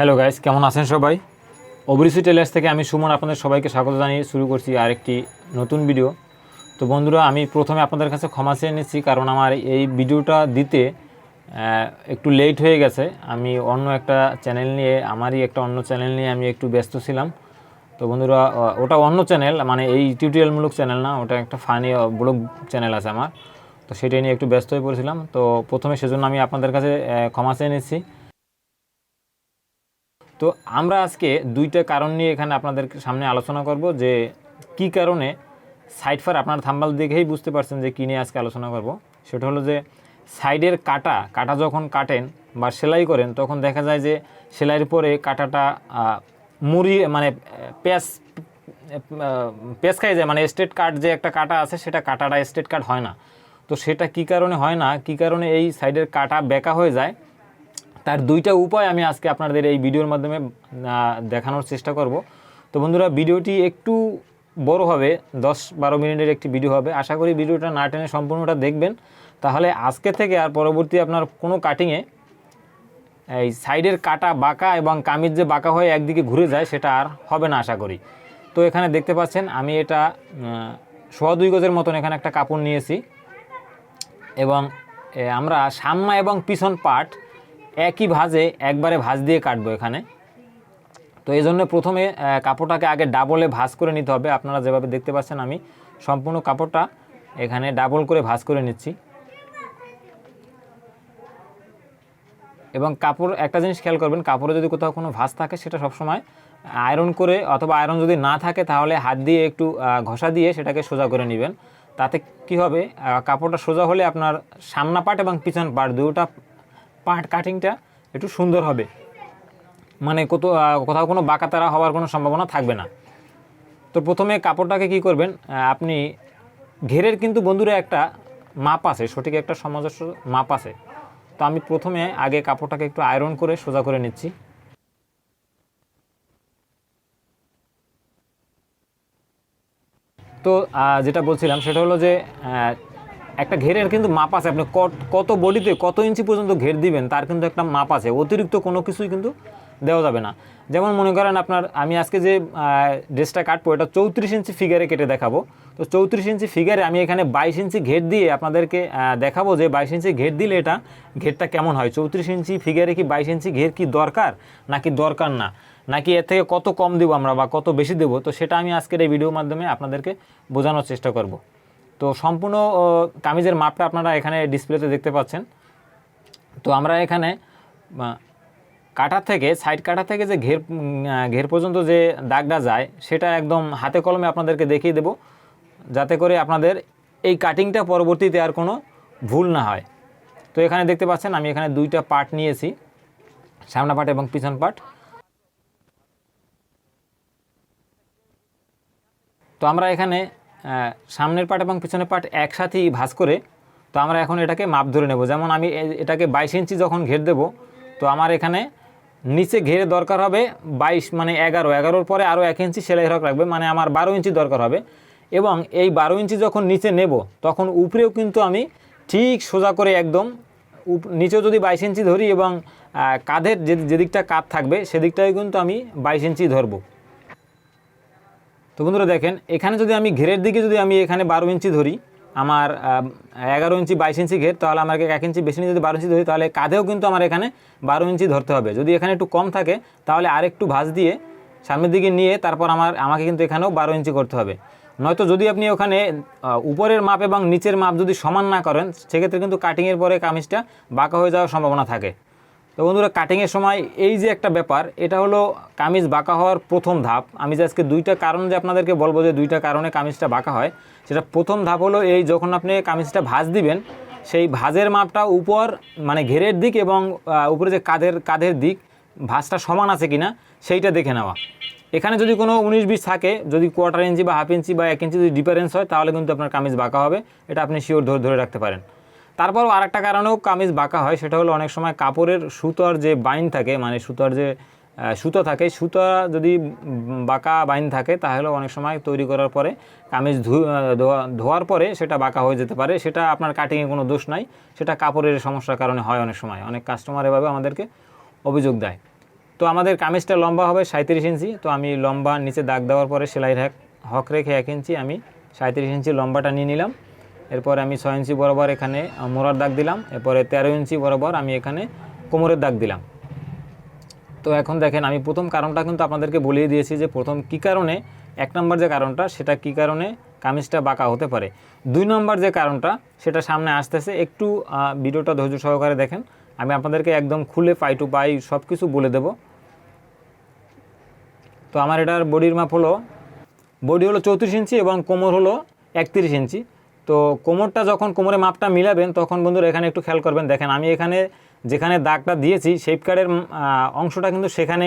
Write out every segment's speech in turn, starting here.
Hello guys কেমন আছেন সবাই? অবরিসি টেলার্স থেকে আমি সুমন আপনাদের সবাইকে স্বাগত জানিয়ে শুরু করছি আরেকটি নতুন ভিডিও তো বন্ধুরা, আমি প্রথমে আপনাদের কাছে ক্ষমা চেয়ে নিচ্ছি, কারণ আমার এই ভিডিওটা দিতে একটু লেট হয়ে গেছে। আমি অন্য একটা চ্যানেল নিয়ে, আমারই একটা অন্য চ্যানেল নিয়ে আমি একটু ব্যস্ত ছিলাম। তো বন্ধুরা ওটা অন্য চ্যানেল মানে এই টিউটোরিয়ালমূলক চ্যানেল না, ওটা একটা ফানি ব্লগ চ্যানেল আছে আমার। তো সেটাই নিয়ে একটু ব্যস্ত হয়ে পড়েছিলাম। তো প্রথমে সেজন্য আমি আপনাদের কাছে ক্ষমা চেয়ে নিচ্ছি। তো আমরা আজকে দুইটা কারণ নিয়ে এখানে আপনাদের সামনে আলোচনা করব যে কি কারণে সাইড ফার আপনার থাম্বাল দেখেই বুঝতে পারছেন যে কী নিয়ে আজকে আলোচনা করব। সেটা হলো যে সাইডের কাটা কাটা যখন কাটেন বা সেলাই করেন তখন দেখা যায় যে সেলাইয়ের পরে কাটাটা মুড়ি মানে আহ, পেঁয়াজ পেঁয়াজ খাই যায় মানে স্টেট কাট যে একটা কাটা আছে সেটা কাটাটা স্টেট কাট হয় না। তো সেটা কি কারণে হয় না? কি কারণে এই সাইডের কাটা বেঁকা হয়ে যায়? তার দুইটা উপায় আমি আজকে আপনাদের এই ভিডিওর মাধ্যমে দেখানোর চেষ্টা করব। তো বন্ধুরা, ভিডিওটি একটু বড় হবে, দশ বারো মিনিটের একটি ভিডিও হবে। আশা করি ভিডিওটা না টেনে সম্পূর্ণটা দেখবেন। তাহলে আজকে থেকে আর পরবর্তী আপনার কোনো কাটিংয়ে এই সাইডের কাটা বাঁকা এবং কামিজ যে বাঁকা হয়ে একদিকে ঘুরে যায়, সেটা আর হবে না আশা করি। তো এখানে দেখতে পাচ্ছেন, আমি এটা সোয়া দুই গজের মতন এখানে একটা কাপড় নিয়েছি। এবং আমরা সামনা এবং পিছন পার্ট একই ভাঁজে একবারে ভাঁজ দিয়ে কাটবো এখানে। তো এই জন্য প্রথমে কাপড়টাকে আগে ডাবলে ভাঁজ করে নিতে হবে। আপনারা যেভাবে দেখতে পাচ্ছেন আমি সম্পূর্ণ কাপড়টা এখানে ডাবল করে ভাজ করে নিচ্ছি। এবং কাপড়, একটা জিনিস খেয়াল করবেন, কাপড়ে যদি কোথাও কোনো ভাঁজ থাকে, সেটা সবসময় আয়রন করে অথবা আয়রন যদি না থাকে, তাহলে হাত দিয়ে একটু ঘষা দিয়ে সেটাকে সোজা করে নেবেন। তাতে কি হবে কাপড়টা সোজা হলে আপনার সামনা পার্ট এবং পিছন পাট দুটা পার্ট কাটিংটা একটু সুন্দর হবে। মানে কত কোথাও কোনো বাঁকাতারা হওয়ার কোনো সম্ভাবনা থাকবে না। তো প্রথমে কাপড়টাকে কি করবেন আপনি ঘেরের কিন্তু বন্ধুরা একটা মাপ আছে, সঠিক একটা সামঞ্জস্য মাপ আছে। তো আমি প্রথমে আগে কাপড়টাকে একটু আয়রন করে সোজা করে নিচ্ছি। তো যেটা বলছিলাম সেটা হলো যে একটা ঘেরের কিন্তু মাপ আছে। আপনি কত- বডিতে কত ইঞ্চি পর্যন্ত ঘের দিবেন, তার কিন্তু একটা মাপ আছে। অতিরিক্ত কোনো কিছুই কিন্তু দেওয়া যাবে না। যেমন মনে করেন আপনার, আমি আজকে যে ড্রেসটা কাটবো, এটা চৌত্রিশ ইঞ্চি ফিগারে কেটে দেখাবো। তো চৌত্রিশ ইঞ্চি ফিগারে আমি এখানে বাইশ ইঞ্চি ঘের দিয়ে আপনাদেরকে দেখাবো যে বাইশ ইঞ্চি ঘের দিলে এটা ঘেরটা কেমন হয়। চৌত্রিশ ইঞ্চি ফিগারে কি বাইশ ইঞ্চি ঘের কি দরকার, নাকি দরকার না? নাকি এর থেকে কত কম দেবো আমরা বা কত বেশি দেবো? তো সেটা আমি আজকের এই ভিডিওর মাধ্যমে আপনাদেরকে বোঝানোর চেষ্টা করব। তো সম্পূর্ণ কামিজের মাপটা আপনারা এখানে ডিসপ্লেতে দেখতে পাচ্ছেন। তো আমরা এখানে কাটা থেকে, সাইড কাটা থেকে যে ঘের ঘের পর্যন্ত যে দাগটা যায়, সেটা একদম হাতে কলমে আপনাদেরকে দেখিয়ে দেব। যাতে করে আপনাদের এই কাটিংটা পরবর্তীতে আর কোনো ভুল না হয়। তো এখানে দেখতে পাচ্ছেন, আমি এখানে দুইটা পার্ট নিয়েছি। সামনা পার্ট এবং পিছন পার্ট। তো আমরা এখানে সামনের পার্ট এবং পিছনের পার্ট একসাথেই ভাঁজ করে, তো আমরা এখন এটাকে মাপ ধরে নেব। যেমন আমি এটাকে বাইশ ইঞ্চি যখন ঘের দেব, তো আমার এখানে নিচে ঘেরে দরকার হবে বাইশ মানে এগারো। এগারোর পরে আরও এক ইঞ্চি সেলাই হরক রাখবে মানে আমার বারো ইঞ্চি দরকার হবে। এবং এই বারো ইঞ্চি যখন নিচে নেব, তখন উপরেও কিন্তু আমি ঠিক সোজা করে একদম উপ- নিচেও যদি বাইশ ইঞ্চি ধরি এবং কাঁধের যে যেদিকটা কাঁধ থাকবে, সেদিকটাও কিন্তু আমি বাইশ ইঞ্চি ধরবো। তো বন্ধুরা দেখেন, এখানে যদি আমি ঘেরের দিকে যদি আমি এখানে বারো ইঞ্চি ধরি, আমার এগারো ইঞ্চি বাইশ ইঞ্চি ঘের, তাহলে আমাকে এক ইঞ্চি বেশি নিয়ে যদি বারো ইঞ্চি ধরি, তাহলে কাঁধেও কিন্তু আমার এখানে বারো ইঞ্চি ধরতে হবে। যদি এখানে একটু কম থাকে, তাহলে আরেকটু ভাঁজ দিয়ে সামনের দিকে নিয়ে তারপর আমার, আমাকে কিন্তু এখানেও বারো ইঞ্চি করতে হবে। নয়তো যদি আপনি ওখানে উপরের মাপ এবং নিচের মাপ যদি সমান না করেন, সেক্ষেত্রে কিন্তু কাটিংয়ের পরে কামিজটা বাঁকা হয়ে যাওয়ার সম্ভাবনা থাকে। তো বন্ধুরা কাটিংয়ের সময় এই যে একটা ব্যাপার, এটা হলো কামিজ বাঁকা হওয়ার প্রথম ধাপ। আমি যে আজকে দুইটা কারণ যে আপনাদেরকে বলব যে দুইটা কারণে কামিজটা বাঁকা হয়, সেটা প্রথম ধাপ হলো এই যখন আপনি কামিজটা ভাঁজ দিবেন, সেই ভাঁজের মাপটা উপর মানে ঘেরের দিক এবং উপরে যে কাঁধের কাঁধের দিক, ভাঁজটা সমান আছে কিনা, সেইটা দেখে নেওয়া। এখানে যদি কোনো উনিশ বিশ থাকে, যদি কোয়ার্টার ইঞ্চি বা হাফ ইঞ্চি বা এক ইঞ্চি যদি ডিফারেন্স হয়, তাহলে কিন্তু আপনার কামিজ বাঁকা হবে। এটা আপনি শিওর ধরে ধরে রাখতে পারেন। তারপরও আরেকটা কারণেও কামিজ বাঁকা হয়, সেটা হলো অনেক সময় কাপড়ের সুতোর যে বাইন থাকে মানে সুতোর যে সুতো থাকে, সুতো যদি বাঁকা বাইন থাকে, তাহলে অনেক সময় তৈরি করার পরে কামিজ ধোয়ার পরে সেটা বাঁকা হয়ে যেতে পারে। সেটা আপনার কাটিংয়ে কোনো দোষ নাই, সেটা কাপড়ের সমস্যার কারণে হয় অনেক সময়। অনেক কাস্টমার এভাবে আমাদেরকে অভিযোগ দেয়। তো আমাদের কামিজটা লম্বা হবে সাঁত্রিশ ইঞ্চি, তো আমি লম্বা নিচে দাগ দেওয়ার পরে হক হক রেখে এক ইঞ্চি আমি সাঁত্রিশ ইঞ্চি লম্বাটা নিয়ে নিলাম। এরপর আমি ছয় ইঞ্চি বরাবর এখানে মোড়ার দাগ দিলাম। এরপরে তেরো ইঞ্চি বরাবর আমি এখানে কোমরের দাগ দিলাম। তো এখন দেখেন, আমি প্রথম কারণটা কিন্তু আপনাদেরকে বলিয়ে দিয়েছি যে প্রথম কি কারণে, এক নম্বর যে কারণটা, সেটা কি কারণে কামিজটা বাঁকা হতে পারে। দুই নম্বর যে কারণটা, সেটা সামনে আসতেছে। একটু ভিডিওটা ধৈর্য সহকারে দেখেন। আমি আপনাদেরকে একদম খুলে পাই টু পাই সব কিছু বলে দেব। তো আমার এটার বডির মাপ হলো, বডি হলো চৌত্রিশ ইঞ্চি এবং কোমর হলো একত্রিশ ইঞ্চি। তো কোমরটা যখন কোমরে মাপটা মিলাবেন, তখন বন্ধুরা এখানে একটু খেয়াল করবেন। দেখেন, আমি এখানে যেখানে দাগটা দিয়েছি শেপ কার্ডের অংশটা কিন্তু সেখানে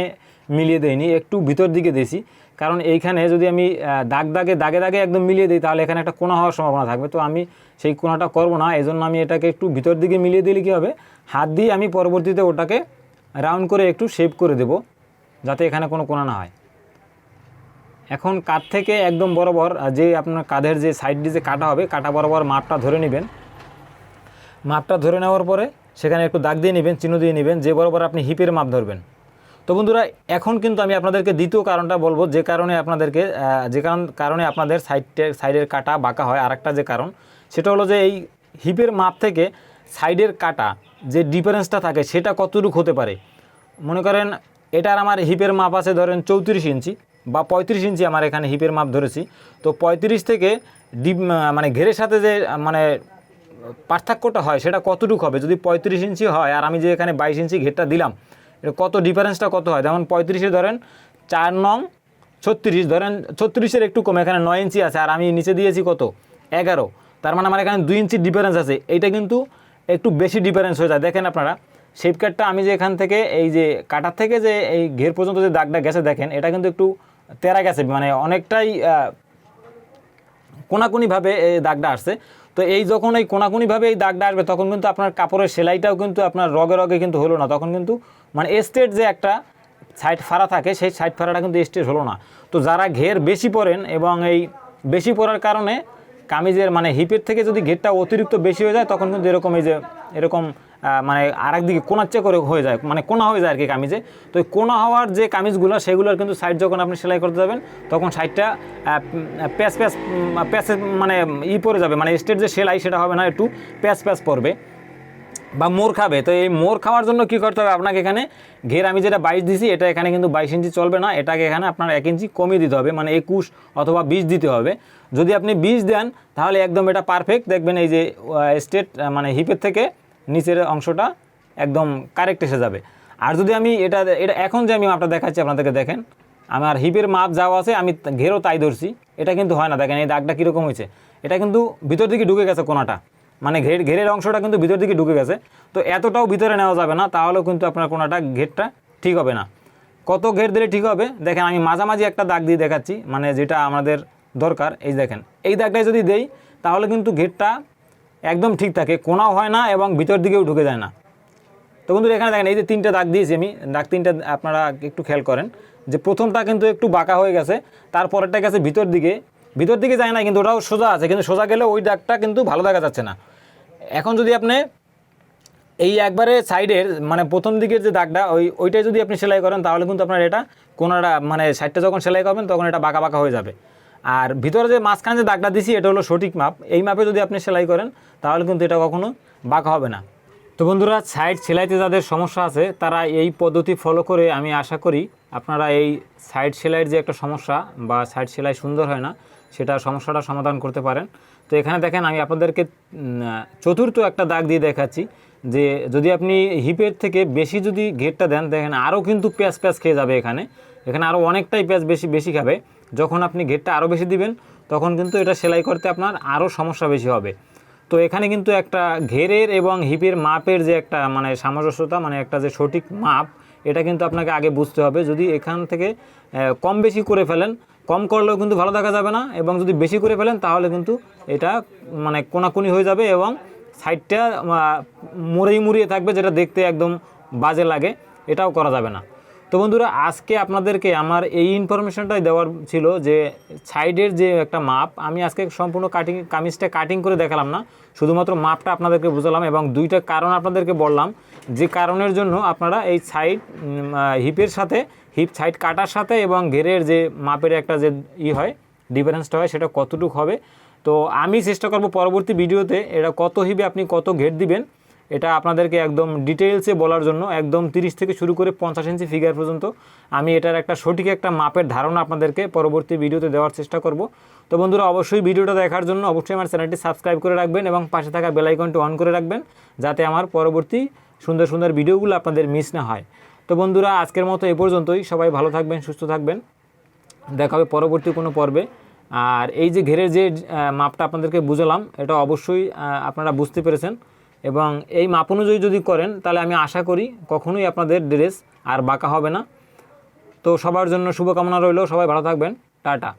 মিলিয়ে দেয়নি একটু ভিতর দিকে দিয়েছি। কারণ এইখানে যদি আমি দাগ দাগে দাগে দাগে একদম মিলিয়ে দিই, তাহলে এখানে একটা কোনা হওয়ার সম্ভাবনা থাকবে। তো আমি সেই কোনাটা করব না এই জন্য আমি এটাকে একটু ভিতর দিকে মিলিয়ে দিলে কী হবে? হাত দিয়ে আমি পরবর্তীতে ওটাকে রাউন্ড করে একটু শেপ করে দেব, যাতে এখানে কোনো কোনা না হয়। এখন কাঁধ থেকে একদম বরাবর যে আপনার কাঁধের যে সাইড দিয়ে যে কাটা হবে, কাটা বরাবর মাপটা ধরে নেবেন। মাপটা ধরে নেওয়ার পরে সেখানে একটু দাগ দিয়ে নেবেন, চিহ্ন দিয়ে নেবেন, যে বরাবর আপনি হিপের মাপ ধরবেন। তো বন্ধুরা, এখন কিন্তু আমি আপনাদেরকে দ্বিতীয় কারণটা বলব, যে কারণে আপনাদেরকে যে কারণ কারণে আপনাদের সাইডের সাইডের কাটা বাঁকা হয়। আরেকটা যে কারণ, সেটা হলো যে এই হিপের মাপ থেকে সাইডের কাটা যে ডিফারেন্সটা থাকে, সেটা কতটুকু হতে পারে? মনে করেন এটার আমার হিপের মাপ আছে ধরেন চৌত্রিশ ইঞ্চি। বা পঁয়ত্রিশ ইঞ্চি আমার এখানে হিপের মাপ ধরেছি। তো পঁয়ত্রিশ থেকে ডিপ মানে ঘেরের সাথে যে মানে পার্থক্যটা হয়, সেটা কতটুকু হবে? যদি পঁয়ত্রিশ ইঞ্চি হয়, আর আমি যে এখানে বাইশ ইঞ্চি ঘেরটা দিলাম কত ডিফারেন্সটা কত হয়? যেমন পঁয়ত্রিশে ধরেন চার নং ছত্রিশ, ধরেন ছত্রিশের একটু কম, এখানে নয় ইঞ্চি আছে, আর আমি নিচে দিয়েছি কত? এগারো। তার মানে আমার এখানে দুই ইঞ্চি ডিফারেন্স আছে। এইটা কিন্তু একটু বেশি ডিফারেন্স হয়ে যায়। দেখেন আপনারা শেপ আমি যে এখান থেকে, এই যে কাটার থেকে যে এই ঘের পর্যন্ত যে দাগটা গেছে, দেখেন, এটা কিন্তু একটু তেরা গেছে মানে অনেকটাই কোনাকুনিভাবে এই দাগটা আসছে। তো এই যখন এই কোনাকুনিভাবে এই দাগটা আসবে, তখন কিন্তু আপনার কাপড়ের সেলাইটাও কিন্তু আপনার রগে রগে কিন্তু হলো না। তখন কিন্তু মানে এস্টেট যে একটা সাইড ফাড়া থাকে, সেই সাইড ফাড়াটা কিন্তু এস্টেট হলো না। তো যারা ঘের বেশি পরেন এবং এই বেশি পরার কারণে কামিজের মানে হিপের থেকে যদি ঘেরটা অতিরিক্ত বেশি হয়ে যায়, তখন কিন্তু এরকম এই যে, এরকম মানে মানে একদিকে কোনাচ্ছে করে হয়ে যায় মানে কোনা হয়ে যায় আর কি কামিজে। তো ওই কোনা হওয়ার যে কামিজগুলো, সেগুলোর কিন্তু সাইড যখন আপনি সেলাই করতে যাবেন, তখন সাইডটা প্যাচ প্যাস প্যাচে মানে ই পড়ে যাবে মানে স্টেট যে সেলাই সেটা হবে না, একটু প্যাচ প্যাচ পড়বে। বা মোর খাবে। তো এই মোর খাওয়ার জন্য কি করতে হবে? আপনাকে এখানে ঘের আমি যেটা বাইশ দিছি, এটা এখানে কিন্তু বাইশ ইঞ্চি চলবে না। এটাকে এখানে আপনার এক ইঞ্চি কমিয়ে দিতে হবে মানে একুশ অথবা বিশ দিতে হবে। যদি আপনি বিশ দেন, তাহলে একদম এটা পারফেক্ট দেখবেন এই যে স্টেট মানে হিপের থেকে নিচের অংশটা একদম কারেক্ট এসে যাবে। আর যদি আমি এটা এটা এখন যে আমি মাপটা দেখাচ্ছি, আপনাদেরকে দেখেন, আমার হিপের মাপ যাওয়া আছে, আমি ঘেরও তাই ধরছি। এটা কিন্তু হয় না, দেখেন এই দাগটা কীরকম হয়েছে। এটা কিন্তু ভিতর দিকে ঢুকে গেছে কোনাটা। মানে ঘের ঘেরের অংশটা কিন্তু ভিতর দিকে ঢুকে গেছে। তো এতটাও ভিতরে নেওয়া যাবে না, তাহলেও কিন্তু আপনার কোনাটা ঘেরটা ঠিক হবে না। কত ঘের দিলে ঠিক হবে? দেখেন আমি মাঝামাঝি একটা দাগ দিয়ে দেখাচ্ছি মানে যেটা আমাদের দরকার। এই দেখেন, এই দাগটাই যদি দেই, তাহলে কিন্তু ঘেরটা একদম ঠিক থাকে, কোনাও হয় না এবং ভিতর দিকেও ঢুকে যায় না। তো বন্ধুরা, এখানে দেখেন, এই যে তিনটা দাগ দিয়েছি আমি, দাগ তিনটা আপনারা একটু খেয়াল করেন, যে প্রথমটা কিন্তু একটু বাঁকা হয়ে গেছে, তারপরেরটা গেছে ভিতর দিকে। ভিতর দিকে যায় না, কিন্তু ওটাও সোজা আছে, কিন্তু সোজা গেলে ওই দাগটা কিন্তু ভালো দেখা যাচ্ছে না। এখন যদি আপনি এই একবারে সাইডের মানে প্রথম দিকের যে দাগটা, ওই, ওইটাই যদি আপনি সেলাই করেন, তাহলে কিন্তু আপনার এটা কোনোটা মানে সাইডটা যখন সেলাই করবেন, তখন এটা বাঁকা বাঁকা হয়ে যাবে। আর ভিতরে যে মাঝখানে যে দাগটা দিছি, এটা হলো সঠিক মাপ। এই মাপে যদি আপনি সেলাই করেন, তাহলে কিন্তু এটা কখনো বাঁকা হবে না। তো বন্ধুরা, সাইড সেলাইতে যাদের সমস্যা আছে, তারা এই পদ্ধতি ফলো করে আমি আশা করি আপনারা এই সাইড সেলাইয়ের যে একটা সমস্যা বা সাইড সেলাই সুন্দর হয় না, সেটা সমস্যাটা সমাধান করতে পারেন। তো এখানে দেখেন আমি আপনাদেরকে চতুর্থ একটা দাগ দিয়ে দেখাচ্ছি যে যদি আপনি হিপের থেকে বেশি যদি ঘেরটা দেন, দেখেন আরও কিন্তু প্যাঁচ প্যাঁচ খেয়ে যাবে এখানে। এখানে আরও অনেকটাই প্যাঁচ বেশি বেশি খাবে। যখন আপনি ঘেরটা আরও বেশি দিবেন, তখন কিন্তু এটা সেলাই করতে আপনার আরও সমস্যা বেশি হবে। তো এখানে কিন্তু একটা ঘেরের এবং হিপের মাপের যে একটা মানে সামঞ্জস্যতা মানে একটা যে সঠিক মাপ এটা কিন্তু আপনাকে আগে বুঝতে হবে। যদি এখান থেকে কম বেশি করে ফেলেন, কম করলেও কিন্তু ভালো দেখা যাবে না এবং যদি বেশি করে ফেলেন, তাহলে কিন্তু এটা মানে কোনাকুনি হয়ে যাবে এবং সাইডটা মুড়িয়ে মুড়িয়ে থাকবে, যেটা দেখতে একদম বাজে লাগে। এটাও করা যাবে না। তো বন্ধুরা, আজকে আপনাদেরকে আমার এই ইনফরমেশনটাই দেওয়ার ছিল যে, সাইডের যে একটা মাপ, আমি আজকে সম্পূর্ণ কাটিং কামিজটা কাটিং করে দেখালাম না। শুধুমাত্র মাপটা আপনাদেরকে বুঝালাম এবং দুইটা কারণ আপনাদেরকে বললাম। যে কারণের জন্য আপনারা এই সাইড হিপের সাথে হিপ সাইড কাটার সাথে এবং ঘেরের যে মাপের একটা যে ই হয় ডিফারেন্সটা হয়, সেটা কতটুকু হবে। তো আমি চেষ্টা করব পরবর্তী ভিডিওতে এটা কত হিপে আপনি কত ঘের দিবেন, এটা আপনাদেরকে একদম ডিটেলসে বলার জন্য একদম তিরিশ থেকে শুরু করে পঞ্চাশ ইঞ্চি ফিগার পর্যন্ত আমি এটার একটা সঠিক একটা মাপের ধারণা আপনাদেরকে পরবর্তী ভিডিওতে দেওয়ার চেষ্টা করব। তো বন্ধুরা, অবশ্যই ভিডিওটা দেখার জন্য অবশ্যই আমার চ্যানেলটি সাবস্ক্রাইব করে রাখবেন এবং পাশে থাকা বেল আইকনটি অন করে রাখবেন, যাতে আমার পরবর্তী সুন্দর সুন্দর ভিডিওগুলো আপনাদের মিস না হয়। তো বন্ধুরা, আজকের মতো এ পর্যন্তই। সবাই ভালো থাকবেন, সুস্থ থাকবেন। দেখা হবে পরবর্তী কোনো পর্বে। আর এই যে ঘেরের যে মাপটা আপনাদেরকে বুঝালাম, এটা অবশ্যই আপনারা বুঝতে পেরেছেন। এবং এই মাপ অনুযায়ী যদি করেন, তাহলে আমি আশা করি কখনোই আপনাদের ড্রেস আর বাঁকা হবে না। তো সবার জন্য শুভকামনা রইল। সবাই ভালো থাকবেন। টাটা।